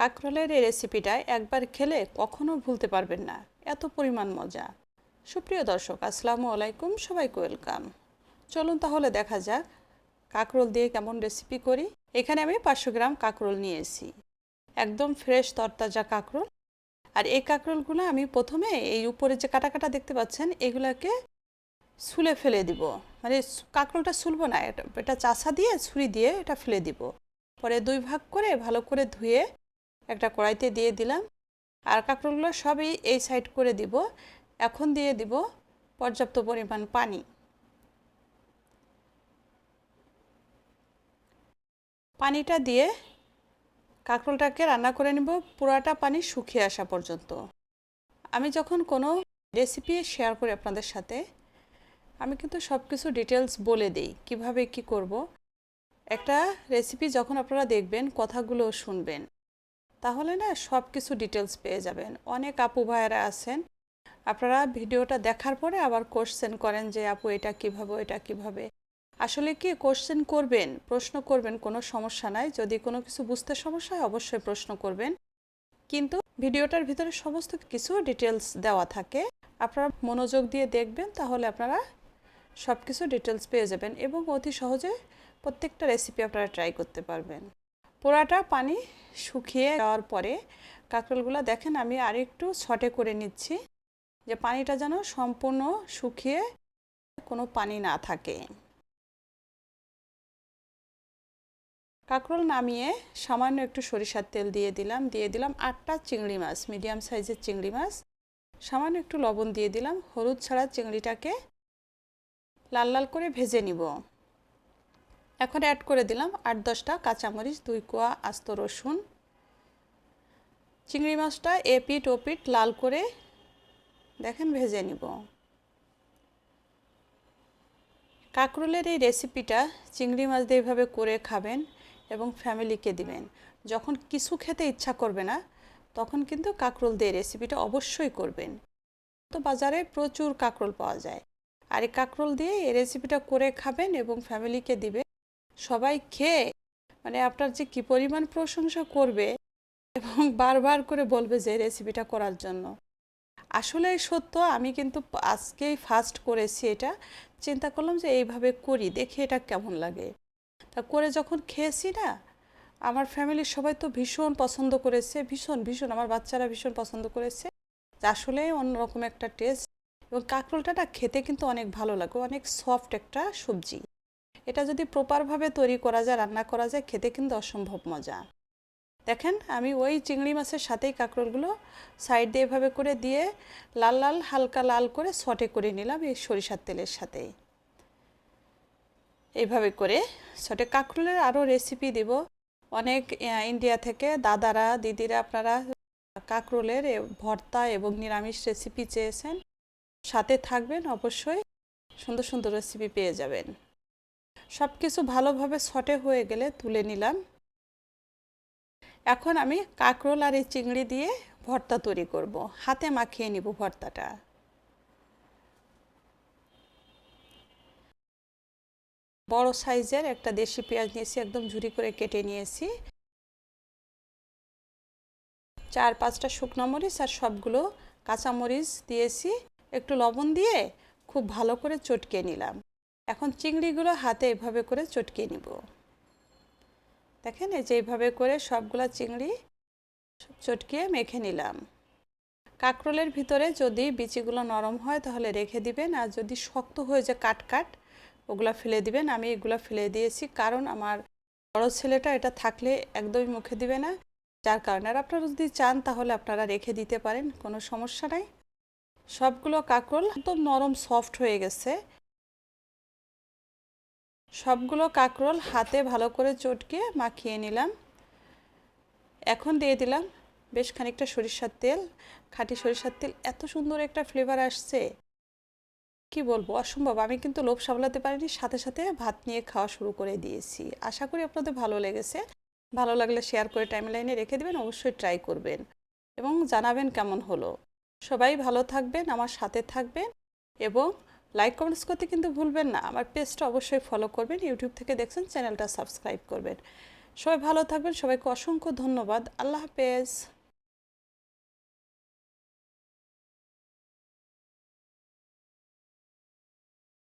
কাঁকরোলের এই রেসিপিটা একবার খেলে কখনো ভুলতে পারবেন না। এত পরিমাণ মজা। সুপ্রিয় দর্শক, আসসালামু আলাইকুম, সবাইকে ওয়েলকাম। চলুন তাহলে দেখা যাক কাঁকরোল দিয়ে কেমন রেসিপি করি। এখানে আমি পাঁচশো গ্রাম কাঁকরোল নিয়েছি। একদম ফ্রেশ তরতাজা কাঁকরোল। আর এই কাঁকরোলগুলো আমি প্রথমে এই উপরে যে কাটা কাটা দেখতে পাচ্ছেন, এগুলাকে ছুলে ফেলে দিব। মানে কাঁকরোলটা ছুলবো না, এটা চাষা দিয়ে, ছুরি দিয়ে এটা ফেলে দিব। পরে দুই ভাগ করে ভালো করে ধুয়ে একটা কড়াইতে দিয়ে দিলাম। আর কাঁকরোলগুলো সবই এই সাইড করে দিব। এখন দিয়ে দিব পর্যাপ্ত পরিমাণ পানি। পানিটা দিয়ে কাঁকরোলটাকে রান্না করে নেব। পুরাটা পানি শুকিয়ে আসা পর্যন্ত। আমি যখন কোনো রেসিপি শেয়ার করি আপনাদের সাথে, আমি কিন্তু সব কিছু ডিটেলস বলে দিই কীভাবে কি করব। একটা রেসিপি যখন আপনারা দেখবেন, কথাগুলো শুনবেন। তাহলে না সব কিছু ডিটেলস পেয়ে যাবেন। অনেক আপু ভাইয়েরা আছেন। আপনারা ভিডিওটা দেখার পরে আবার কোশ্চেন করেন যে, আপু, এটা কীভাবে এটা কীভাবে? আসলে কি কোশ্চেন করবেন, প্রশ্ন করবেন কোনো সমস্যা নাই। যদি কোনো কিছু বুঝতে সমস্যা হয়, অবশ্যই প্রশ্ন করবেন। কিন্তু ভিডিওটার ভিতরে সমস্ত কিছু ডিটেলস দেওয়া থাকে। আপনারা মনোযোগ দিয়ে দেখবেন, তাহলে আপনারা সব কিছু ডিটেলস পেয়ে যাবেন এবং অতি সহজে প্রত্যেকটা রেসিপি আপনারা ট্রাই করতে পারবেন। পোড়াটা পানি শুকিয়ে যাওয়ার পরে কাঁকরোলগুলো দেখেন আমি আরেকটু ছটে করে নিচ্ছি, যে পানিটা যেন সম্পূর্ণ শুকিয়ে কোনো পানি না থাকে। কাঁকরোল নামিয়ে সামান্য একটু সরিষার তেল দিয়ে দিলাম দিয়ে দিলাম আটটা চিংড়ি মাছ, মিডিয়াম সাইজের চিংড়ি মাছ। সামান্য একটু লবণ দিয়ে দিলাম, হলুদ ছাড়া চিংড়িটাকে লাল লাল করে ভেজে নিব। এখন অ্যাড করে দিলাম আট দশটা কাঁচামরিচ, দুই কোয়া আস্ত রসুন। চিংড়ি মাছটা এপিট ওপিট লাল করে দেখেন ভেজে নিব। কাঁকরোলের এই রেসিপিটা চিংড়ি মাছ দিয়ে এভাবে করে খাবেন এবং ফ্যামিলিকে দিবেন। যখন কিছু খেতে ইচ্ছা করবে না, তখন কিন্তু কাঁকরোল দিয়ে রেসিপিটা অবশ্যই করবেন। তো বাজারে প্রচুর কাঁকরোল পাওয়া যায়। আর এই কাঁকরোল দিয়ে এই রেসিপিটা করে খাবেন এবং ফ্যামিলিকে দিবে সবাই খেয়ে মানে আপনার যে কী পরিমাণ প্রশংসা করবে এবং বারবার করে বলবে যে রেসিপিটা করার জন্য। আসলে সত্য, আমি কিন্তু আজকেই ফার্স্ট করেছি এটা। চিন্তা করলাম যে এইভাবে করি, দেখি এটা কেমন লাগে। তা করে যখন খেয়েছি না, আমার ফ্যামিলির সবাই তো ভীষণ পছন্দ করেছে, ভীষণ ভীষণ, আমার বাচ্চারা ভীষণ পছন্দ করেছে। আসলে অন্যরকম একটা টেস্ট এবং কাঁকরোলটা খেতে কিন্তু অনেক ভালো লাগে, অনেক সফট একটা সবজি। এটা যদি প্রপারভাবে তৈরি করা যায়, রান্না করা যায়, খেতে কিন্তু অসম্ভব মজা। দেখেন, আমি ওই চিংড়ি মাছের সাথেই কাঁকরোলগুলো সাইড দিয়ে এভাবে করে দিয়ে লাল লাল, হালকা লাল করে সটে করে নিলাম এই সরিষার তেলের সাথে এইভাবে করে সটে কাঁকরোলের আরও রেসিপি দিব। অনেক ইন্ডিয়া থেকে দাদারা, দিদিরা, আপনারা কাঁকরোলের ভর্তা এবং নিরামিষ রেসিপি চেয়েছেন। সাথে থাকবেন অবশ্যই, সুন্দর সুন্দর রেসিপি পেয়ে যাবেন। সব কিছু ভালোভাবে সটে হয়ে গেলে তুলে নিলাম। এখন আমি কাঁকরোল আর এই চিংড়ি দিয়ে ভর্তা তৈরি করব। হাতে মাখিয়ে নিব ভর্তাটা। বড় সাইজের একটা দেশি পেঁয়াজ নিয়েছি, একদম ঝুরি করে কেটে নিয়েছি। চার পাঁচটা শুকনো মরিচ আর সবগুলো কাঁচামরিচ দিয়েছি। একটু লবণ দিয়ে খুব ভালো করে চটকে নিলাম। এখন চিংড়িগুলো হাতে এভাবে করে চটকে নিব। দেখেন, এই যে এইভাবে করে সবগুলো চিংড়ি চটকিয়ে মেখে নিলাম। কাঁকরোলের ভিতরে যদি বিচিগুলো নরম হয়, তাহলে রেখে দিবেন। আর যদি শক্ত হয়ে যায় কাট কাট ওগুলো ফেলে দিবেন। আমি এগুলো ফেলে দিয়েছি, কারণ আমার বড় ছেলেটা এটা থাকলে একদমই মুখে দিবে না। যার কারণে আর আপনারা যদি চান, তাহলে আপনারা রেখে দিতে পারেন, কোনো সমস্যা নাই। সবগুলো কাঁকরোল একদম নরম, সফট হয়ে গেছে। সবগুলো কাঁকরোল হাতে ভালো করে চটকে মাখিয়ে নিলাম। এখন দিয়ে দিলাম বেশ খানিকটা সরিষার তেল। খাঁটি সরিষার তেল, এত সুন্দর একটা ফ্লেভার আসছে। কি বলব, অসম্ভব। আমি কিন্তু লোভ সামলাতে পারিনি, সাথে সাথে ভাত নিয়ে খাওয়া শুরু করে দিয়েছি। আশা করি আপনাদের ভালো লেগেছে। ভালো লাগলে শেয়ার করে টাইম লাইনে রেখে দেবেন, অবশ্যই ট্রাই করবেন এবং জানাবেন কেমন হলো। সবাই ভালো থাকবেন, আমার সাথে থাকবেন এবং লাইক কমেন্টস করতে কিন্তু ভুলবেন না। আমার পেজটা অবশ্যই ফলো করবেন ইউটিউব থেকে দেখছেন চ্যানেলটা সাবস্ক্রাইব করবেন। সবাই ভালো থাকবেন, সবাইকে অসংখ্য ধন্যবাদ। আল্লাহ হাফেজ।